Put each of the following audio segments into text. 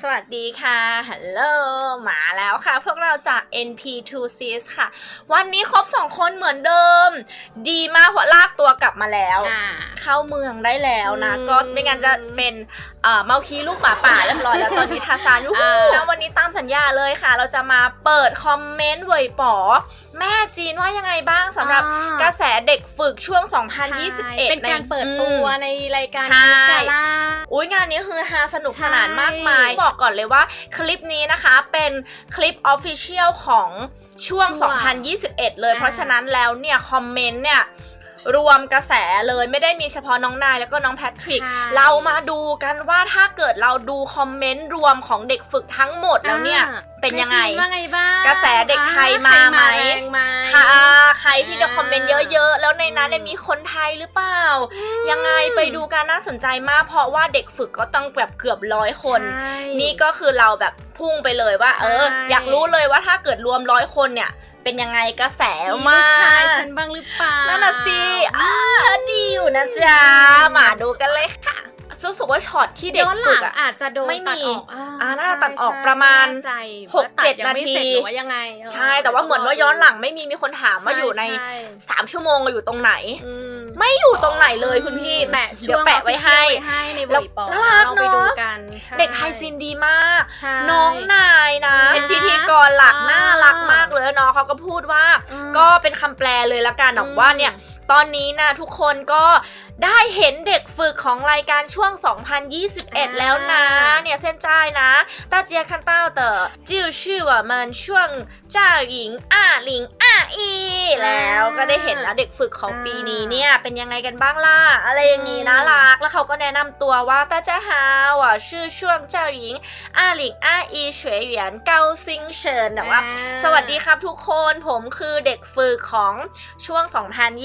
สวัสดีค่ะ ฮัลโหล มาแล้วค่ะ พวกเราจาก NP2Cs ค่ะ วันนี้ครบสองคนเหมือนเดิม ดีมากเพราะลากตัวกลับมาแล้วอ่าเข้าเมืองได้แล้วนะอืมก็ไม่งั้นจะเป็นเอ่อเมาคีลูกหมาป่าเรียบร้อยแล้วตอนนี้ทาซานยูฮูอ่าแล้ววันนี้ตามสัญญาเลยค่ะ เราจะมาเปิดคอมเมนต์เว่ยป๋อแม่จีนว่ายังไงบ้างสำหรับอ่ากระแสเด็กฝึกช่วงใช่2021 เป็นการเปิดตัวอืมในรายการใช่กาล่าอุ้ ยงานนี้คือฮาสนุกใช่สนานมากมาย บอกก่อนเลยว่าคลิปนี้นะคะเป็นคลิป Official ของช่วงช่วง 2021 เลยอ่าเพราะฉะนั้นแล้วเนี่ย คอมเมนต์เนี่ยรวมกระแสเลยไม่ได้มีเฉพาะน้องนายแล้วก็น้องแพทริกใช่เรามาดูกันว่าถ้าเกิดเราดูคอมเมนต์รวมของเด็กฝึกทั้งหมดแล้วเนี่ยอ่าเป็นยังไงแม่จีว่าไงบ้างกระแสเด็กไทยอ่มาไหมใครแรงไหมค่ะใครที่จะอ่าคอมเม นต์เยอะๆแล้วในนั้นเนี่ยมีคนไทยหรือเปล่า ยังไงไปดูกันน่าสนใจมาก เพราะว่าเด็กฝึกก็ต้องแบบเกือบร้อยคนใช่นี่ก็คือเราแบบพุ่งไปเลยว่า เออใช่อยากรู้เลยว่าถ้าเกิดรวมร้อยคนเนี่ยเป็นยังไงกระแสมีมาลูกชายกฉันบ้างหรือเปล่านั่นน่ะสิอ่าดีอยู่นะจ๊ะมาดูกันเลยค่ะ รู้สึกว่าช็อตที่เด็กย้อนหฝึลักงอะ อาจจะโดนไม่มีตัดออกอ่าน่าจะใช่ตัดออกใช่ประมาณไแน่ใจหกว่าตัเจ็ดยังไม่เสร็จนาที หรือว่ายังไงเออใช่ แต่ว่าเหมือนว่าย้อนหลังไม่มีมีคนถามว่าอยู่ในช่3 ชั่วโมงอยู่ตรงไหน อืม ไม่อยู่ตรงไหนเลยคุณพี่แมเดี๋ยวแปะไว้ให้ ใหในบริปอแล้วน่ารักเราไปะดูกันเด็กไฮซินดีมากน้องนายนะ เป็นพิธีกรหลักน่ารักมากเลยน้องเขาก็พูดว่าก็เป็นคำแปลเลยละกันบอกว่าเนี่ย ตอนนี้นะทุกคนก็ได้เห็นเด็กฝึกของรายการช่วง 2021 แล้วนะ เนี่ยเส้นจ้ายนะตาเจียคันเต้าเต๋อจิวชื่อว่ามันช่วงเจ้าหญิงอ้าหลิง อีแล้วก็ได้เห็นแล้วเด็กฝึกของปีนี้เนี่ยเป็นยังไงกันบ้างล่ะอะไรอย่างงี้นะรักแล้วเขาก็แนะนำตัวว่าตาจ้าฮาวอะชื่อช่วงเจ้าหญิงอาหลิงอาอีเฉวยหยนเกาซิงเฉินแต่ว่า สวัสดีครับทุกคนผมคือเด็กฝึกของช่วง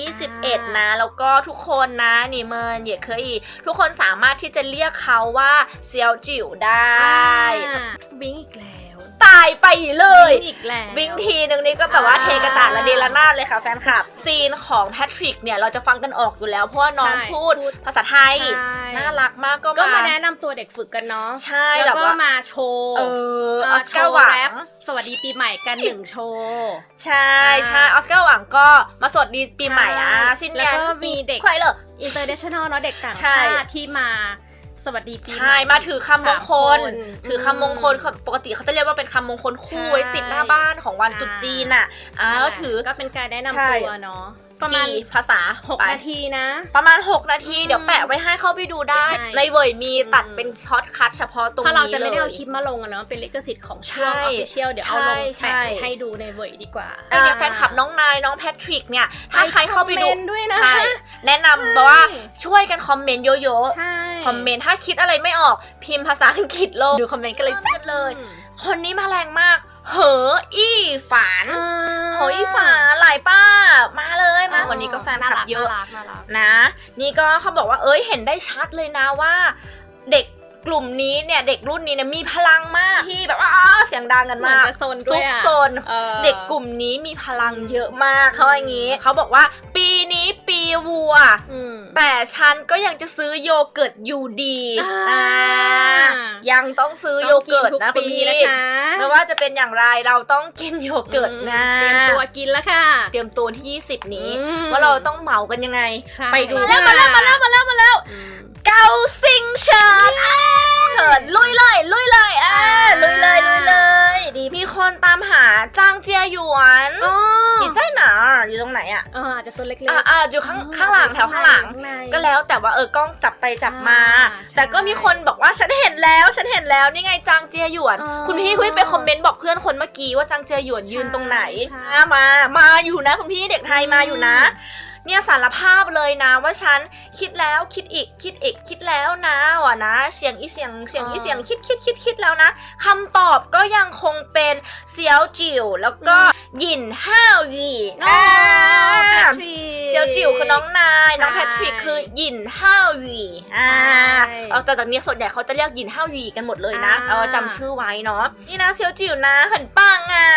2021 นะ แล้วก็ทุกคนนะนี่เมินเย่เคยทุกคนสามารถที่จะเรียกเขาว่าเซียวจิ๋วได้บิงอีกแล้วายไปเลยวิ่งอีกแล้ววิ่งทีนึงนี่ก็แบบว่าอ่าเทกระจาดระเดระนาดเลยค่ะแฟนคลับ ซีนของแพทริกเนี่ยเราจะฟังกันออกอยู่แล้ว เพราะว่าน้องใช่พูดพูดภาษาไทยใช่น่ารักมากก็ก็มามาแนะนำตัวเด็กฝึกกันเนาะใช่แล้วแบบก็ว่ามาโชว์เอออเอออสการ์หวัโชว์แรปงสวัสดีปีใหม่กันหนึ่งโชว์ใช่ใช่ออสการ์หวังก็มาสวัสดีปีใหม่อะใช่สิ้นแล้วยาก็มีเด็กใครเหรออินเตอร์เนชั่นแนลเนาะเด็กต่างใช่ชาติที่มา สวัสดีปีใหใช่ม่มาถือคำมงคลสามนถือคำมงคลเขาปกติเขาจะเรียกว่าเป็นคำมงคลคู่ใช่ไว้ติดหน้าบ้านของวันอ่าตรุษจีนอะอ่านั่นแหก็ละถือก็เป็นการแนะนำใช่ตัวเนาะ ประมาณกี่ภาษาหกไปนาทีนะ ประมาณ 6 นาทีอืมเดี๋ยวแปะไว้ให้เข้าไปดูได้ ใช่ ในเวยมีตัดอืมเป็นช็อตคัทเฉพาะตรงถ้าเรานี้จะไม่ได้เอาเลยคลิปมาลงอะเนาะเป็นลิขสิทธิ์ของช่วงใช่ออฟฟิเชียลเดี๋ยวเอาลงใช่ แปะไว้ให้ดูในเวยดีกว่าไอเนี่ยแฟนคลับน้องนายน้องแพทริกเนี่ย ถ้าใครเข้าไปดูคอมมนต์ด้วยนะ ใช่แนะนำบอกว่าช่วยกันคอมเมนต์เยอะใช่ๆคอมเมนต์ถ้าคิดอะไรไม่ออกพิมพ์ภาษาอังกฤษลงดูคอมเมนต์กันเลยจืดเลยอืมคนนี้มาแรงมาก เหออี้ฝานอ่าเหออี้ฝานหลายป้า มาเลยมาวันนี้ก็แฟนคลับเยอะน่ารักน่ารักนะนี่ก็เขาบอกว่าเอ้ยเห็นได้ชัดเลยนะว่า เด็ก กลุ่มนี้เนี่ยเด็กรุ่นนี้เนี่ยมีพลังมากที่แบบว่าอ้าวเสียงดังกันเหมือนมากจะโซนด้ซุวยกอะซนออเด็กกลุ่มนี้มีพลังเยอะมากเขาว่าอย่างนี้เขาบอกว่าปีนี้ปีวัวอืมแต่ฉันก็ยังจะซื้อโยเกิร์ตอยู่ดีอ่ายังต้องซื้อโยเกิร์ตนะต้คุองณกินทุกปีพี่นะคะไม่ว่าจะเป็นอย่างไรเราต้องกินโยเกิร์ตนะเตรียมตัวกินแล้วค่ะ เตรียมตัวที่ 20 นี้อืมว่าเราต้องเหมากันยังไงใช่ไปดูมาแล้วมาแล้วมาแล้วมาแล้วมาแล้วอืมเกาซิงเฉิน ไหนอะเอออาจจะตัวเล็กอ่าๆอ่าอยู่ข้างข้างหลังแถวข้างหลังข้ในก็แล้วแต่ว่าเออกล้องจับไปจับมาอ่าใช่แต่ก็มีคนบอกว่าฉันเห็นแล้วฉันเห็นแล้วนี่ไงจางเจียหยวนอ๋อคุณพี่คุณพี่ไปคอมเมนต์บอกเพื่อนคนเมื่อกี้ว่าจางเจียหยวนยืนตรงไหนใช่อะมามาอยู่นะคุณพี่เด็กไทยมาอยู่นะ เนี่ยสารภาพเลยนะว่าฉันคิดแล้วคิดอีกคิดอีกคิดแล้วนะอะนะ เสียงอีเสียงเสียงอีเสียงคิดคิดคิดคิดแล้วนะคำตอบก็ยังคงเป็นเสียวจิ๋วแล้วก็ยินห้าวหยีน้องแพทริกเสียวจิ๋วคือน้องนายน้องแพทริกคือยินห้าวหยีอ่าแต่จากนี้ส่วนใหญ่เขาจะเรียกยินห้าวหยีกันหมดเลยนะเอาจำชื่อไว้เนาะนี่นะเสียวจิ๋วนะเหินปังอะ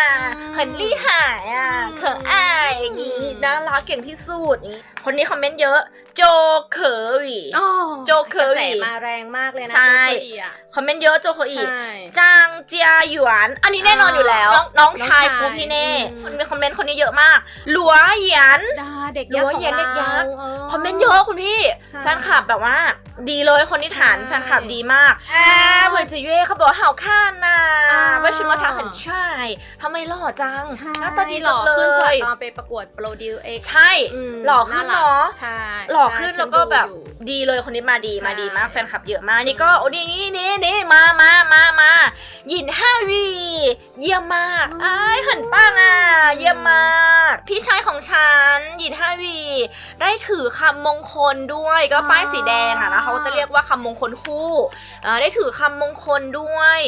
เหินลี่หายอะเขินอายอย่างนี้น่ารักเก่งที่สุดนี้ คนนี้คอมเมนต์เยอะ โจเคอรีโจเคอรีมาแรงมากเลยนะใช่คอมเมนต์เยอะโจเคอรีจางเจียหยวน อันนี้แน่นอนอยู่แล้ว น้องชายครูพี่เน่คนมีคอมเมนต์คนนี้เยอะมากหลัวเหยียนเด็กยักษ์ของเด็กยักษ์คอมเมนต์เยอะคุณพี่แฟนคลับแบบว่า ดีเลยคนที่ฐานแฟนคลับดีมากอ่เหอร์จะเย่เขาบอกเห่าข้านนะว่าชิมว่าทำหันใช่ทำไมหล่อจังหน้าตาดีหล่อขึ้นกว่าตอนไปประกวดโปรดิวเองใช่เล่อขึ้นเนาะใช่หล่อขึ้นใช่แล้วก็แบบฉันดูอยู่ดีเลยคนนี้มาดีใช่มาดีมากแฟนคลับเยอะมากนี่ก็โอ้นี่นี่นี่นี่มามามามาหยินห้าวีเยี่ยมมากไอ้ายหันป้างอะเยี่ยมมาก พี่ชายของฉันหยินห้าวีได้ถือคำมงคลด้วยก็ป้ายสีแดงอะนะเขาก็จะเรียกว่าคำมงคลคู่เอ่อได้ถือคำมงคลด้วย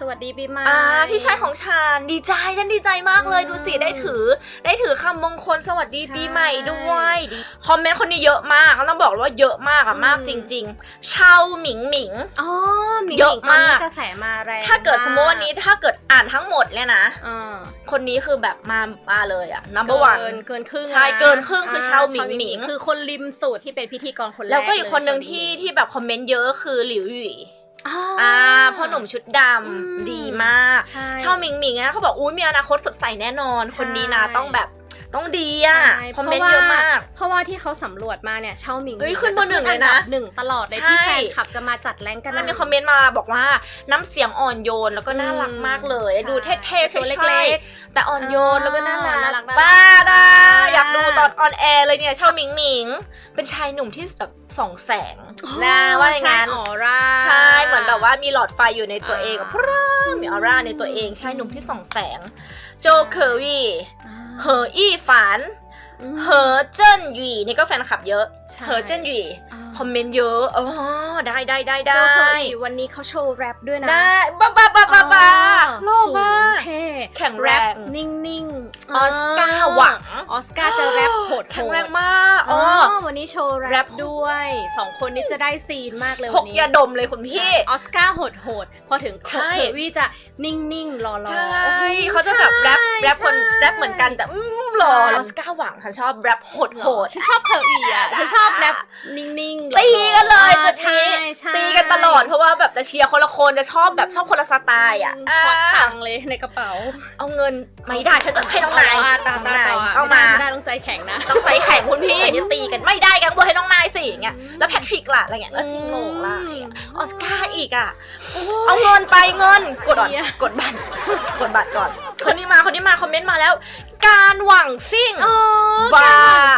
สวัสดีปีใหม่อ่าพี่ชายของฉันดีใจฉันดีใจมากเลยอืมดูสิได้ถือ ได้ถือคำมงคลสวัสดีใช่ปีใหม่ด้วยดีคอมเมนต์คนนี้เยอะมากต้องบอกเลยว่าเยอะมากอะอืมมากจริง ๆ เชาหมิงหมิงอ๋อมีเยอะมากตนนี้กระแสมาแรงถ้าเกิดสมมติวันนี้ถ้าเกิดอ่านทั้งหมดเลยนะอ่าคนนี้คือแบบมามาเลยอะ number เกิ one นเกินครึ่งใช่ะเกินครึ่งคือชาวหมิงหมิงคือคนริมสุดที่เป็นพิธีกรคนแรกแล้วก็อีกคนหนึ่งเลยที่ที่แบบคอมเมนต์เยอะคือหลิวหยี่ อ่าอ่าพ่อหนุ่มชุดดอืมำดีมากใช่ชาวหมิงหมิงนะเขาบอกอุ้ยมีอนาคตสดใสแน่นอนใช่คนนี้นะต้องแบบต้องดีอะใช่คอมเมนต์เยอะมาก เพราะว่าที่เขาสำรวจมาเนี่ยเชาหมิงเฮ้ยขึ้นเบอร์หนึ่งเลยนะอัดับหนึ่งตลอดเลยใช่ที่แฟนคลับจะมาจัดแรงกันมันมีคอมเมนต์มาบอกว่าน้ำเสียงอ่อนโยนแล้วก็น่ารักมากเลยใช่ดูเท่ๆตัวเล็เล็กกๆแต่อ่อนโยนแล้วก็น่ารัก ตอนออนแอร์เลยเนี่ยชาวหมิงหมิง เป็นชายหนุ่มที่แบบส่องแสงๆนะว่าอย่างนั้นใช่ออร่าใช่เหมือนแบบว่ามีหลอดไฟอยู่ในตัวเองอ่าพร่ามีออร่าในตัวเองชายหนุ่มที่ส่องแสง โจเคอรี่เหออี้ฝันเหอเจิ้นหยีนี่ก็แฟนคลับเยอะใช่เหอเจิ้นหยีอ่าคอมเมนต์เยอะอ๋อได้ได้ได้โจได้เคอรี่วันนี้เขาโชว์แรปด้วยนะ ได้บ้าบ้าบ้าบ้าบ้าโลสูมางกเท่แข็งแรแรงปนิ่งๆ ออสการ์หวัง ออสการ์จะแรปโหดๆแข็งแรงมากอ๋อ๋ออวันนี้โชว์แรแรปปด้วยสองคนนี้จะได้ซีนมากเลยพวันกนี้ยาดมเลยคุณพี่ออสการ์โหดๆพอถึงใช่เคอรี่จะนิ่งๆรอๆใช่โอ้โหเขาจะแบบแรปใช่แรปคนใช่แรปเหมือนกันแต่อืมหล่อใช่ออสการ์หวังฉันชอบแรปโหดโหดฉันชอบเคอรี่อะฉันชอบแรปนิ่งๆตีกันเลยอ่าจุดใช่นี้ใช่ตีกันตลอดเพราะว่าแบบจะเชียร์คนละคนจะชอบแบบชอบคนละสไตล์อะควักตังค์เลยในกระเป๋า เอาเงินไม่ได้ฉันจะให้น้องนายเตาน้องตานาต่ยอเอามาได้ต้องใจแข็งนะ ต้องใจแข็งคุณพี่นี่ตีกันไม่ได้กันเบอร์ให้น้องนายสิอย่างเงี้ยแล้วแพทริกล่ะอะไรเงี้ยแล้วจิงโหลงล่ะอะไรเงี้ยออสการ์อีกอะเอาเงินไปเงินกดก่อนเหี้ยกดบัตรกดบัตรก่อนคนนี้มาคนนี้มาคอมเมนต์มาแล้ว การหวังซิ่ง อ๋อบ้า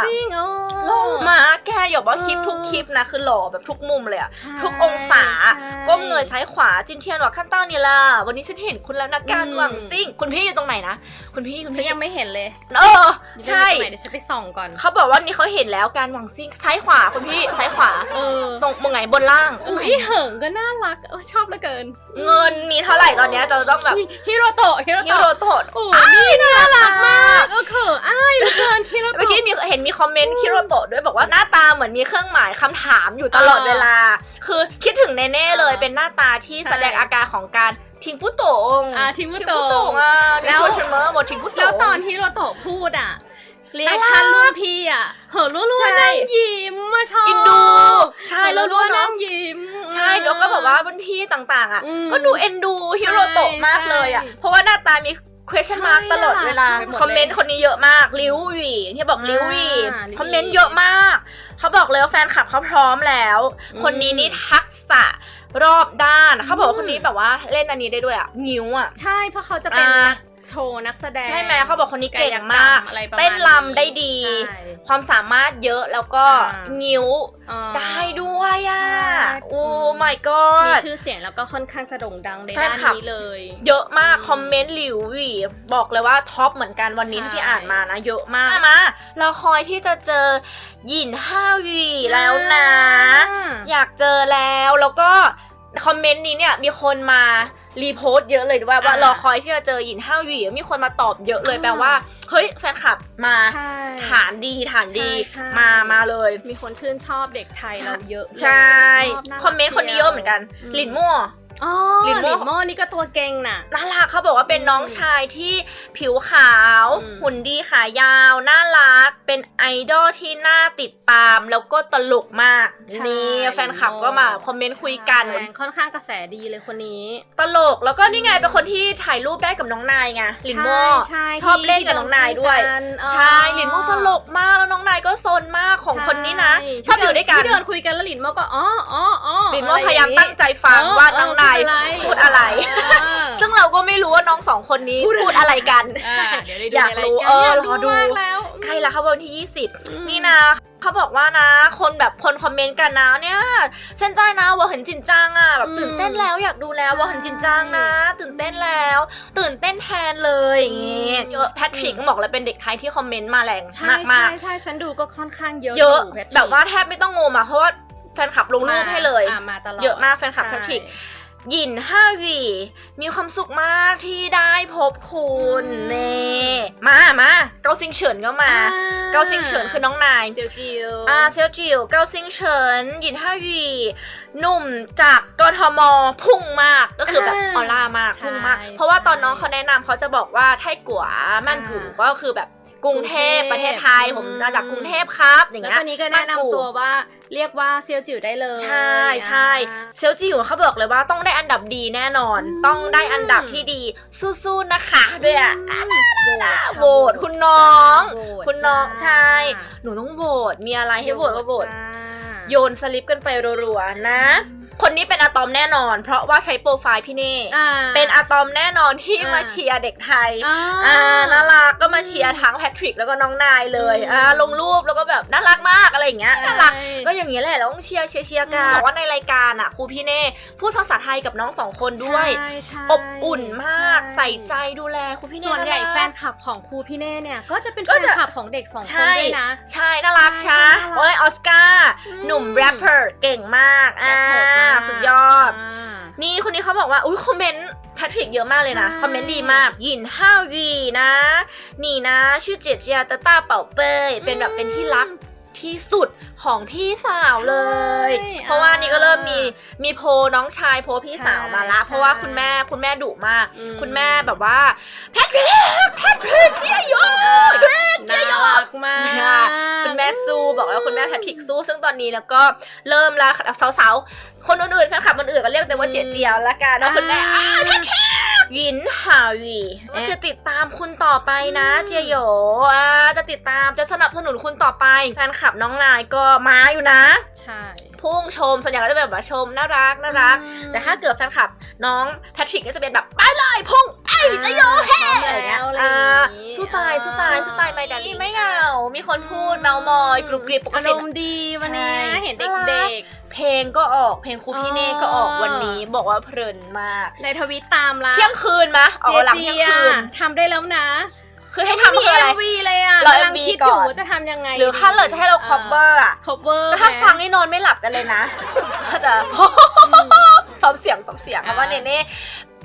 จริงอ๋อ หล่อมากแกอย่าบอกว่าคลิปเออทุกคลิปนะคือหล่อแบบทุกมุมเลยอะใช่ทุกองศาใช่ ก้มเงยซ้ายขวาจินเทียนหรอขั้นต้านี่ล่ะวันนี้ฉันเห็นคุณแล้วนะการอืมหวังซิ่ง คุณพี่อยู่ตรงไหนนะคุณพี่คุณฉันพี่ยังไม่เห็นเลยเออเดี๋ยวใช่อยู่ตรงไหนเดี๋ยวฉันไปส่องก่อน เขาบอกว่านี่เขาเห็นแล้วการหวังซิ่งซ้ายขวาคุณพี่ซ้ายขวาเออตรงมึงไงบนล่างอุ้ยเหิงก็น่ารักเออชอบเหลือเกินเงินมีเท่าไหร่ตอนเนี้ยจะต้องแบบฮิโรโตะฮิโรฮิโรโตะโตะ โอ้นี่น่ารักมากเออเขินอ้ายเหลือเกินฮิโรเมื่อโตะกี้มีเห็นมีคอมเมนต์คิโรโตะด้วยบอกว่าหน้าตาเหมือนมีเครื่องหมายคำถามอยู่ตลอดอ่าเวลา คือคิดถึงเน่ๆเลยอ่าเป็นหน้าตาที่ใช่แสดงอาการของการทิ้งผู้โตงอ่าทิ้งผู้โตงทิ้โตงอะแล้แล้ว วชเมอร์บอกทิ้งผู้โตง แล้วตอนฮิโรโตะพูดอะเรียน่ากรักชั่นรุ่นพี่อะเหินรั่วใช่ ๆนั่งยิ้มมาชอบอินดูใช่เหินแล้วรั่วรู้ๆเนาะนั่งยิ้ม ใช่แล้วก็แบบว่ารุ่นพี่ต่างๆอะอืมก็ดูเอ็นดูฮิโรโตะมากเลยอะใช่ เพราะว่าหน้าตามี question mark ใช่ตลอดเวลา ไปหมดเลยคอมเมนต์คนนี้เยอะมาก ลิวหวีที่บอกลิวหวีอ่าลิวหวี่คอมเมนต์เยอะมาก เขาบอกเลยว่าแฟนคลับเขาพร้อมแล้ว อืมคนนี้นี่ทักษะรอบด้าน เขาบอกว่าอืม คนนี้แบบว่าเล่นอันนี้ได้ด้วยอะนิ้วอะใช่เพราะเขาจะเป็นอ่านัก โชว์นักแสดง ใช่ไหมเขาบอกคนนี้เก่งมากยรรอะไรประมาณเต้นรำได้ดี ใช่ ความสามารถเยอะแล้วก็อ่านิ้วอ่าได้ด้วยอะ ใช่ โอ้ my มี god ชื่อเสียงแล้วก็ค่อนข้างจะโด่งดังในแฟนด้านคลับนี้เลย เยอะมากอืมคอมเมนต์หลิวหวีบอกเลยว่าท็อปเหมือนกันวันนี้ใช่ที่อ่านมานะ เยอะมากมา เราคอยที่จะเจอหยินห้าหวีแล้วนะ อยากเจอแล้วแล้วก็คอมเมนต์นี้เนี่ยมีคนมา รีโพสต์เยอะเลยว่าว่าอ่ารอคอยที่จะเจอหยินห้าหวีมีคนมาตอบเยอะเลยอ่า แปลว่า เฮ้ยแฟนคลับมาใช่ ฐานดีฐานดีใช่ใช่ มามาเลย มีคนชื่นชอบเด็กไทยเราเยอะเลยใช่ ชบารักคอมเมนต์คนนี้เยอะเหมือนกัน อืม หลินมั่ว อ๋อลิลินนโม่ โม่นี่ก็ตัวเก่งน่ะ น่ารักเขาบอกว่าเป็นอืมน้องชายที่ผิวขาว อืม หุ่นดีขายาว น่ารัก เป็นไอดอลที่น่าติดตาม แล้วก็ตลกมาก ใช่นี่แฟนคลับก็มาคอมเมนต์คุยกัน ใช่ค่อนข้างกระแสดีเลยคนนี้ตลก แล้วก็นี่ไงเป็นคนที่ถ่ายรูปได้กับน้องนายไงลินโม่ ใช่ชอบที่เล่นกับน้องนายด้วย ที่เนคุกันใช่ลินโม่ตลกมากแล้วน้องนายก็โซนมากของคนนี้นะใช่ชอบอยู่ด้วยกันที่เดินคุยกันแล้วลินโม่ก็อ๋ออ๋ออ๋อลินโม่พยายามตั้งใจฟังว่าน้องนายพูดอะไร ซึ่งเราก็ไม่รู้ว่าน้องสองคนนี้พูดอะไรกันอ่าเดี๋ยวได้ดูอยากในรู้ยเอออยากรอดูมากแล้วใกล้แล้วครับวันที่อืม20 นี่นะเขาบอกว่านะ คนแบบคนคอมเมนต์กันนะเนี่ยเส้นใจนะว่าเห็นจินจังอะแบบอืมตื่นเต้นแล้วอยากดูแล้วว่าเห็นจินจังนะ ตื่นเต้นแล้ว ตื่นเต้นแทนเลยอย่างงี้อืมเยอะแพทริกอืมบอกเลยเป็นเด็กไทยที่คอมเมนต์มาแรงใช่มากมาใช่กใช่ฉันดูก็ค่อนข้างเยอะเยอะแพทริกแบบว่าแทบไม่ต้องงมอะเพราะว่าแฟนคลับลงรูปให้เลยอะมาตลอดเยอะมากแฟนคลับแพทริก หยินห้าหวีมีความสุขมากที่ได้พบคุณอืมเน่มามาเกาซิงเฉินก็มา เกาซิงเฉินคือน้องนายเจียวจิวอ่าเซลจิวเกาซิงเฉินหยินห้าหวีหนุ่มจากกทมพุ่งมากก็คือแบบออร่ามากพุ่งมาก เพราะว่าตอนน้องเขาแนะนำเขาจะบอกว่าไทกัวมันกูก็คือแบบ กรุงเทพประเทศไทยผมมาจากกรุงเทพครับอย่างแล้วเงี้ยตอนนี้ก็แนะนำตัวว่าเรียกว่าเซียวจิ๋วได้เลย ใช่ใช่เซลจิวเขาบอกเลยว่าต้องได้อันดับดีแน่นอนอืมต้องได้อันดับที่ดีสู้ๆนะคะด้วยอะโหวตโหวตคุณน้องโหวตคุณน้องจ้าใช่หนูต้องโหวตมีอะไรให้โหวตก็โหวตจ้าโยนสลิปกันไปรัวๆนะ คนนี้เป็นอะตอมแน่นอน เพราะว่าใช้โปรไฟล์พี่เน่อ่า เป็นอะตอมแน่นอนที่อ่าม มาเชียร์เด็กไทยอ่า อ่าน่ารักก็มาเชียร์ทั้งแพทริกแล้วก็น้องนายเลยอืมอ่าลงรูปแล้วก็แบบน่ารักมากอะไรอย่างเงี้ยน่ารักใช่ก็อย่างนี้ยแหละเราต้องเชียร์เชียร์เชียร์กันอืมบอกว่าในรายการอะครูพี่เน่พูดภาษาไทยกับน้องสองคนด้วย ใช่ใช่อบอุ่นมากช่ใส่ใจดูแลครูพี่เน่ส่วนใหญ่ารัก แฟนคลับของครูพี่เน่เนี่ย ก็จะเป็นก็แฟนจะ คลับของเด็กสองคนใช่ด้วยนะ ใช่ น่ารักใช่ช้าน่ารักโอ้ยออสการ์ อืมหนุ่มแรปเปอร์เก่งมาก อ่าโหดมากสุดยอดอ่านี่คนนี้เขาบอกว่า อุ้ยคอมเมนต์แพทริกเยอะมากเลยนะใช่คอมเมนต์ดีมาก ยินห้าวีนะ นี่นะ ชื่อเจียเจียตาต้าเป่าเป้ยเป็นแบบเป็นที่รักที่สุดของพี่สาวเลยใช่เพราะว่านี่ก็เริ่มมีอ่มีโพลน้องชายโพลพี่สาวมาละใช่เพราะว่าคุณแม่คุณแม่ดุมากอืมคุณแม่แบบว่าแพทริกแพทริกเจียโย มาก คุณแม่สู้บอกว่าคุณแม่แพทริกสู้ ซึ่งตอนนี้แล้วก็เริ่มละสาวๆ คนอื่นๆแฟนคลับคนอื่นก็เรียกแต่ว่าเจียเจียวละกันแล้วคุณแม่อ้าวแพทริกยินหาวีจะติดตามคุณต่อไปนะเจียโหยอ่าจะติดตามจะสนับสนุนคุณต่อไป แฟนคลับน้องนายก็มาอยู่นะ ใช่พุ่งชมส่วนใหญ่ก็จะแบบว่าชมน่ารักน่ารักอืมแต่ถ้าเกิดแฟนคลับน้องแพทริกก็จะเป็นแบบไปเลยพุ่งไอ้เจียโยเฮ้พร้อมอะไรเงี้ยแล้วอะไรอ่าอย่างงี้สู้ตายสู้ตายสู้ตายไม่ดันไม่เหงา มีคนพูดเมามอยกรุบกริบปกอารติมณ์ดีวันนี้ใช่เห็นน่ารัเด็กกเพลงก็ออกเพลงครูพี่เน่ก็ออกอ๋อวันนี้บอกว่าเพลินมากๆในทวิตตามละเที่ยงคืนมะออกหลังเที่ยงคืนทำได้แล้วนะคือให้ทำคืออะไรมี MV เลยอะรอกำลัง MV คิดอยู่ก่อนว่าจะทำยังไง หรือถ้าเราจะให้เรา cover อะ cover ก็ถ้าฟังนี่นอนไม่หลับกันเลยนะก็จะซ้อมเสียงซ้อมเสียงเพราะว่าเนเน่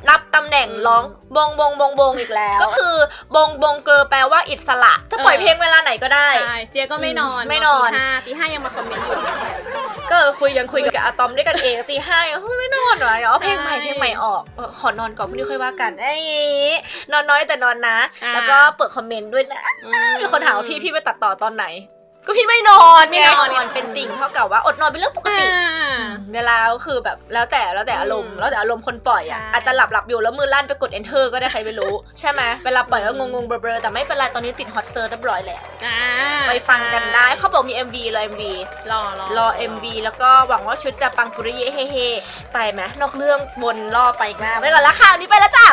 รับตำแหน่งร้องบงบงบงบงอีกแล้ว ก็คือบงบงเกอแปลว่าอิสระจะปล่อยเพลงเวลาไหนก็ได้ ใช่เจียก็ไม่นอนไม่นอน ตีห้าตีห้ายังมาคอมเมนต์อยู่ ก็คุยยังคุยกับอะตอมด้วยกันเองตีห้ายังไม่นอนหรอเดี๋ยวเอาเพลงใหม่ใช่เพลงใหม่ออกเออขอนอนก่อนพรุ่งนี้ค่อยว่ากันไอ้นอนน้อยแต่นอนนะ อ่า แล้วก็เปิดคอมเมนต์ด้วยนะอืมีคนถามว่าพี่พี่ไปตัดต่อตอนไหน ก็พี่ไม่นอนไม่นอนไม่นอนเป็นติ่งเท่ากับว่าอดนอนเป็นเรื่องปกติอ่าเวลาก็คือแบบแล้วแต่แล้วแต่อารมณ์อืมแล้วแต่อารมณ์คนปล่อยอะใช่อาจจะหลับหลับอยู่แล้วมือลั่นไปกด enter ก็ได้ใครไม่รู้ ใช่ไหมเวลาปล่อยก็งงๆเบลอๆแต่ไม่เป็นไรตอนนี้ติด hot search เรียบร้อยแล้วอ่าไปฟังกันได้เขาบอกมี MV รอ MV รอรอรอ MV แล้วก็หวังว่าชุดจะปังปุริเย่เฮ่ๆไปไหมนอกเรื่องวนล่อไปอีกนะไปก่อนละค่ะวันนี้ไปแล้วจ้ะ